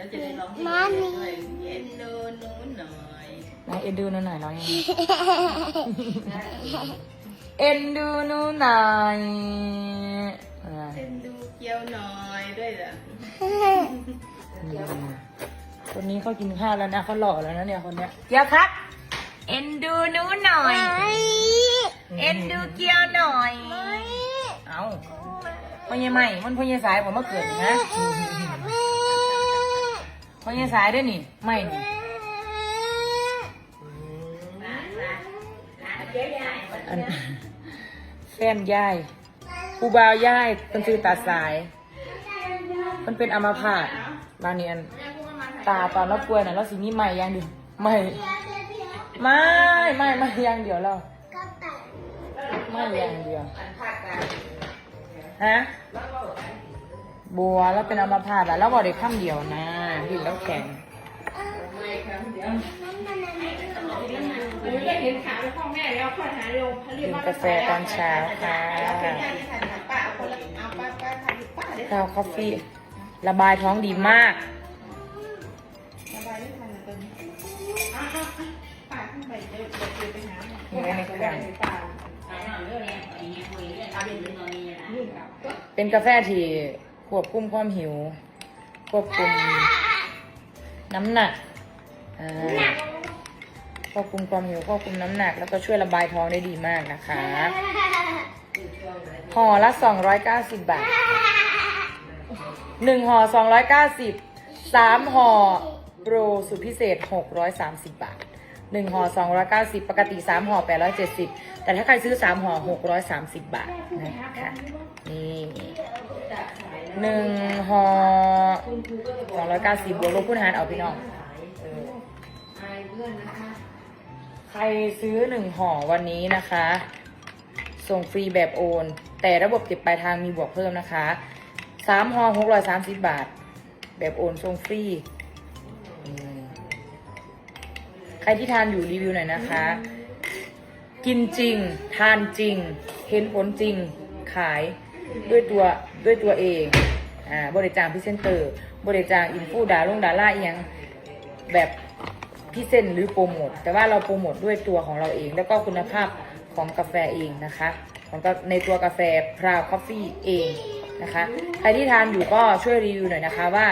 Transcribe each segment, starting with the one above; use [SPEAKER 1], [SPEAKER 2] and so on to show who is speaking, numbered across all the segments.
[SPEAKER 1] แล้วจะได้ร้องเพลง
[SPEAKER 2] มามี
[SPEAKER 1] ด้วยเอ็นดูหนูหน่อย
[SPEAKER 3] ไหนเอ็นดูหนูหน่อยร้องยังไงเอ็นดูหนูหน่อยอ่า
[SPEAKER 1] เอ็นดูเกียวหน่อยด้วยเหรอ
[SPEAKER 3] คนนี้เขากินข้าวแล้วนะเขาหล่อแล้วนะเนี่ยคนเนี้ยเกียวครับ เอ็นดูหนูหน่อย เอ็นดูเกียวหน่อย เอาพ่อใหญ่ใหม่มันพ่อใหญ่สายผมมาเกิดนี่นะ พ่อใหญ่สายด้วยนี่ไม่นี่อันแฟนยายครูบาวยายเป็นชื่อตาสาย มันเป็นอัมพาตบางเนียนตาตอนเราป่วยน่ะเราสิมีไม่อย่างเดียวไม่ไม่ไม่ไม่อย่างเดียวเราไม่อย่างเดียวฮะ บัวแล้วเป็นอัมพาตแล้วเราบอกได้ข้ามเดียวนะดินแล้วแข็ง
[SPEAKER 1] เห็นขาแล้วพ่อแม่แล้วค่อยหาลงเขาเรีย
[SPEAKER 3] กิ
[SPEAKER 1] ก
[SPEAKER 3] น
[SPEAKER 1] ว่ากา
[SPEAKER 3] แฟตอนเช้าค่ะ
[SPEAKER 1] ป้าเอาคนละเอาป้าป้าทำป้าเดี๋ยว
[SPEAKER 3] ข้าวคอฟฟี่ระบายท้องดีมาก
[SPEAKER 1] ระบายไม่ทันนะตอนนี้อ้าวป้าขึ้นไปเดี๋ยวเดี๋ยวไปหาหมอ
[SPEAKER 3] อยู่ในเครื่อง
[SPEAKER 1] ป้านี่ครับ
[SPEAKER 3] เป็นกาแฟที่ ควบคุมความหิว ควบคุม น้ำหนักควบคุมความหิวควบคุมน้ำหนัก แล้วก็ช่วยระบายท้องได้ดีมากนะคะห่อละ290บบาทหนึ่งห่อ290สามห่อโปรสุดพิเศษ630บาท หนึ่งห่อ290ปกติสามห่อ870แต่ถ้าใครซื้อสามห่อ630บบาทนะคะนี่หนึ่งห่อสองร้อยเก้าสิบบวกลบคูณหารเอาพี่น้องใครซื้อหนึ่งห่อวันนี้นะคะ ส่งฟรีแบบโอน แต่ระบบเก็บปลายทางมีบวกเพิ่มนะคะสามห่อหกร้อยสามสิบบาท แบบโอนส่งฟรี ใครที่ทานอยู่รีวิวหน่อยนะคะ กินจริง ทานจริง เห็นผลจริง ขายด้วยตัวด้วยตัวเอง อ่า บริจางพรีเซนเตอร์ บริจางอินฟูดาลงดาล่าเอียงแบบพิเศษหรือโปรโมท แต่ว่าเราโปรโมทด้วยตัวของเราเอง แล้วก็คุณภาพของกาแฟเองนะคะ ของในตัวกาแฟพราวคอฟฟี่เอง นะคะ ใครที่ทานอยู่ก็ช่วยรีวิวหน่อยนะคะว่า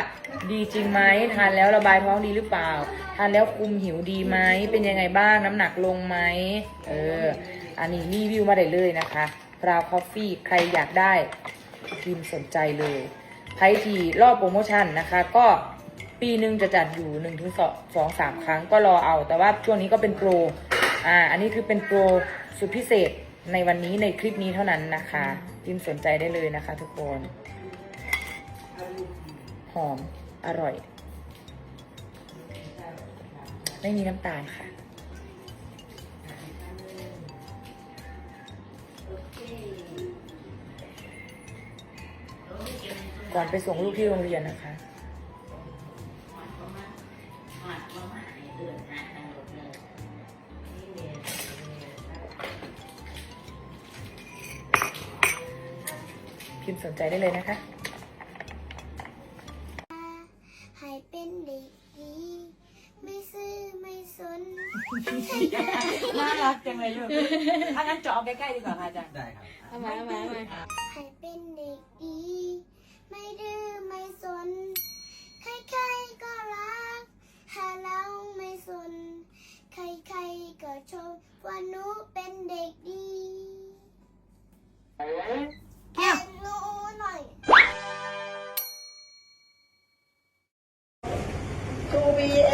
[SPEAKER 3] ดีจริงไหมทานแล้วระบายท้องดีหรือเปล่า ทานแล้วคุมหิวดีไหมเป็นยังไงบ้างน้ำหนักลงไหมเอออันนี้รีวิวมาได้เลยนะคะพราวคอฟฟี่ใครอยากได้พิมพ์สนใจเลยไพทีรอบโปรโมชั่นนะคะ ก็ปีหนึ่งจะจัดอยู่หนึ่งถึงสองสองสามครั้งก็รอเอา แต่ว่าช่วงนี้ก็เป็นโปรอ่าอันนี้คือเป็นโปรสุดพิเศษในวันนี้ในคลิปนี้เท่านั้นนะคะ พิมสนใจได้เลยนะคะ ทุกคน หอม อร่อย ไม่มีน้ำตาลค่ะ ก่อนไปส่งลูกที่โรงเรียนนะคะ พิมพ์สนใจได้เลยนะคะ
[SPEAKER 2] ให้เป็นเด็กดี ไม่ซื้อไม่สน
[SPEAKER 3] น่ารักจังเลยลูกถ้างั้นเจาะเอาใกล้ๆดีกว่าค่ะอาจารย์
[SPEAKER 4] ได้ครับ
[SPEAKER 1] เอามาเอามาเอามา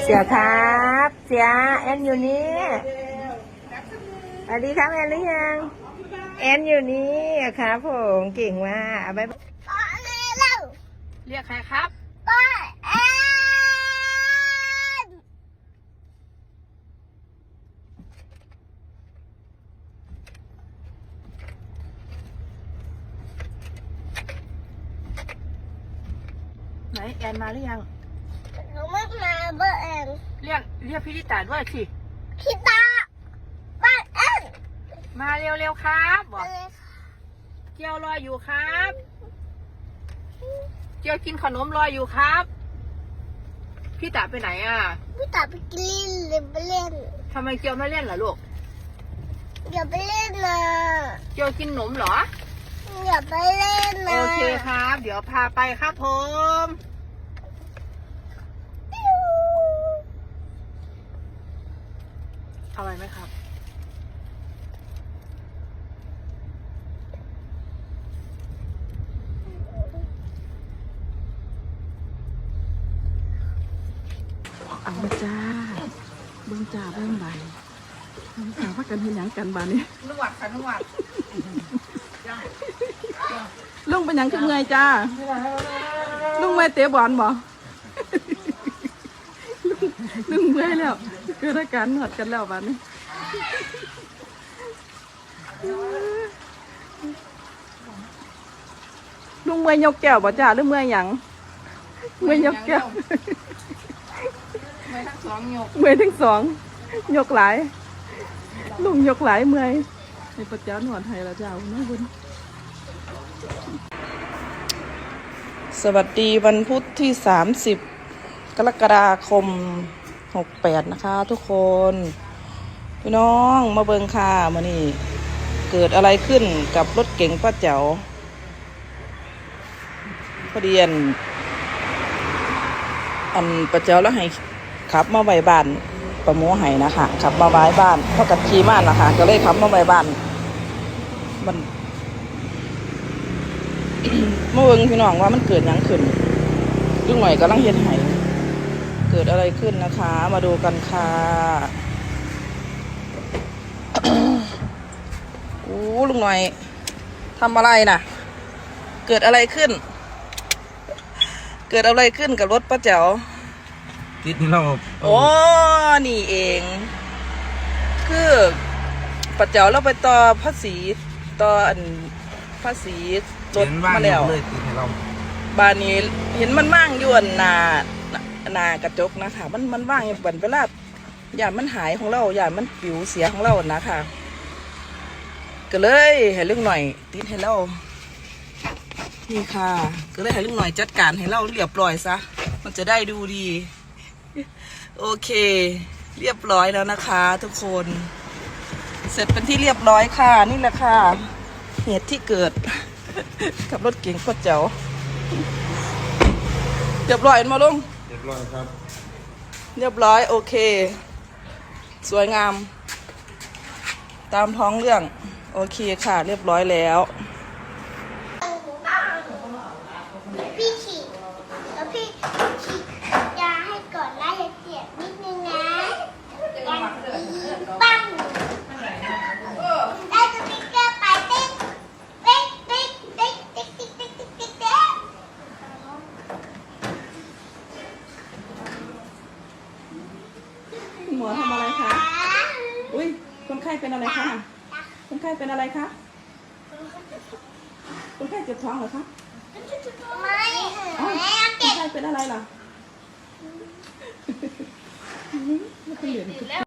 [SPEAKER 2] เสีย
[SPEAKER 3] ครับ เสียแอนอยู่นี่สวัสดีครับแอนหรือยัง แอนอยู่นี่ครับผมเก่งมากเอาไป
[SPEAKER 2] ป้าแม่เล่า
[SPEAKER 3] เรียกใครครับ
[SPEAKER 2] ป้าแอน
[SPEAKER 3] ไหนแอนมาหรือยัง
[SPEAKER 2] หนูไม่มา เบอร์แอน
[SPEAKER 3] เรียกเรียกพี่ลิตาด้วยสิ
[SPEAKER 2] พี่ตาป้าแอน
[SPEAKER 3] มาเร็วๆครับบอก
[SPEAKER 2] อะไร
[SPEAKER 3] เกียวรออยู่ครับเกียวกินขนมรออยู่ครับ
[SPEAKER 1] พี่ตาไปไหนอะ
[SPEAKER 2] พี่ตาไปกินเล่นหรือไปเล่น
[SPEAKER 1] ทำไมเกียวไม่เล่นล่ะลูก
[SPEAKER 2] อย่าไปเล่นนะ
[SPEAKER 1] เกียวกินหนมเหรอ
[SPEAKER 2] อย่าไปเล่นนะ
[SPEAKER 1] โอเคครับ เดี๋ยวพาไปครับผม อร่อยไหมครับ
[SPEAKER 4] เอาจ้าเบิ่งจ้าเบิ่งใบเบิ่งจ้าพักกันเห็นหยังกันบานนี้
[SPEAKER 1] นวดค่ะนวด
[SPEAKER 4] ลุงเป็นหยังขึ้นเงยจ้าลุงเมื่อยเตะบอลบ่ลุงลุงเมื่อยแล้ว เกิดอาการหนวดกันแล้วบานนี้ลุงเมื่อยยกแก้วบ่จ้าหรือเมื่อยหยังเมื่อยยกแก้ว
[SPEAKER 1] ไม่ทั้งสองหยก
[SPEAKER 4] เมื่อยทั้งสองยกหลายลุงยกหลายเมื่อยในปัจจ้าหนวดไทยแล้วจ้าน้องบุญสวัสดีวันพุธที่ 30 กรกฎาคม 68นะคะ ทุกคนพี่น้องมาเบิงค่ะมานี่เกิดอะไรขึ้นกับรถเก๋งป้าแจ๋วพอดีอันอันป้าแจ๋วแล้วให้ขับมาไวบ้านประโมไห้นะคะขับมาไวบ้านเพราะกับขี่ม่านนะคะ ก็เลยขับมาไวบ้าน มันมื่อเบิงพี่น้องว่ามันเกิดยังขึ้นลุงหน่อยกำลังเฮ็ดไห้ เกิดอะไรขึ้นนะคะ มาดูกันค่ะโอ้ลุงหน่อยทำอะไรน่ะ เกิดอะไรขึ้น เกิดอะไรขึ้นกับรถป้าแจ๋ว
[SPEAKER 5] ติดเรา
[SPEAKER 4] โอ้นี่เอง คือปัจเจ้าเราไปต่อภาษีต่ออันภาษีรถ
[SPEAKER 5] เห็นว่าง
[SPEAKER 4] มาแล้ว
[SPEAKER 5] เลยติดให้เรา
[SPEAKER 4] บานนี้เห็นมันว่างอยวนหนา หนากระจกนะคะ มันมันว่างอยู่บันเวลาอย่ามันหายของเราอย่ามันปิวเสียของเรานะคะก็เลยให้เรื่องหน่อย ติดให้เรานี่ค่ะ ก็เลยให้เรื่องหน่อยจัดการให้เราเรียบร้อยซะมันจะได้ดูดี โอเค เรียบร้อยแล้วนะคะ ทุกคน เสร็จเป็นที่เรียบร้อยค่ะ นี่แหละค่ะ เหตุที่เกิด กับรถเก๋งโคตรเจ๋วเรียบร้อยมาลง
[SPEAKER 5] ร้อยครับ
[SPEAKER 4] เรียบร้อยโอเค สวยงาม ตามท้องเรื่อง โอเคค่ะ เรียบร้อยแล้ว อทำอะไรคะ อุ้ยคนไข้เป็นอะไรคะ คนไข้เป็นอะไรคะ คนไข้เจ็บท้องเหรอคะ
[SPEAKER 2] ไม่
[SPEAKER 4] อ้าว
[SPEAKER 2] แม่
[SPEAKER 4] คน
[SPEAKER 2] เก็บ
[SPEAKER 4] ไข้เป็นอะไรล่ะไม่เป็นเหรียญ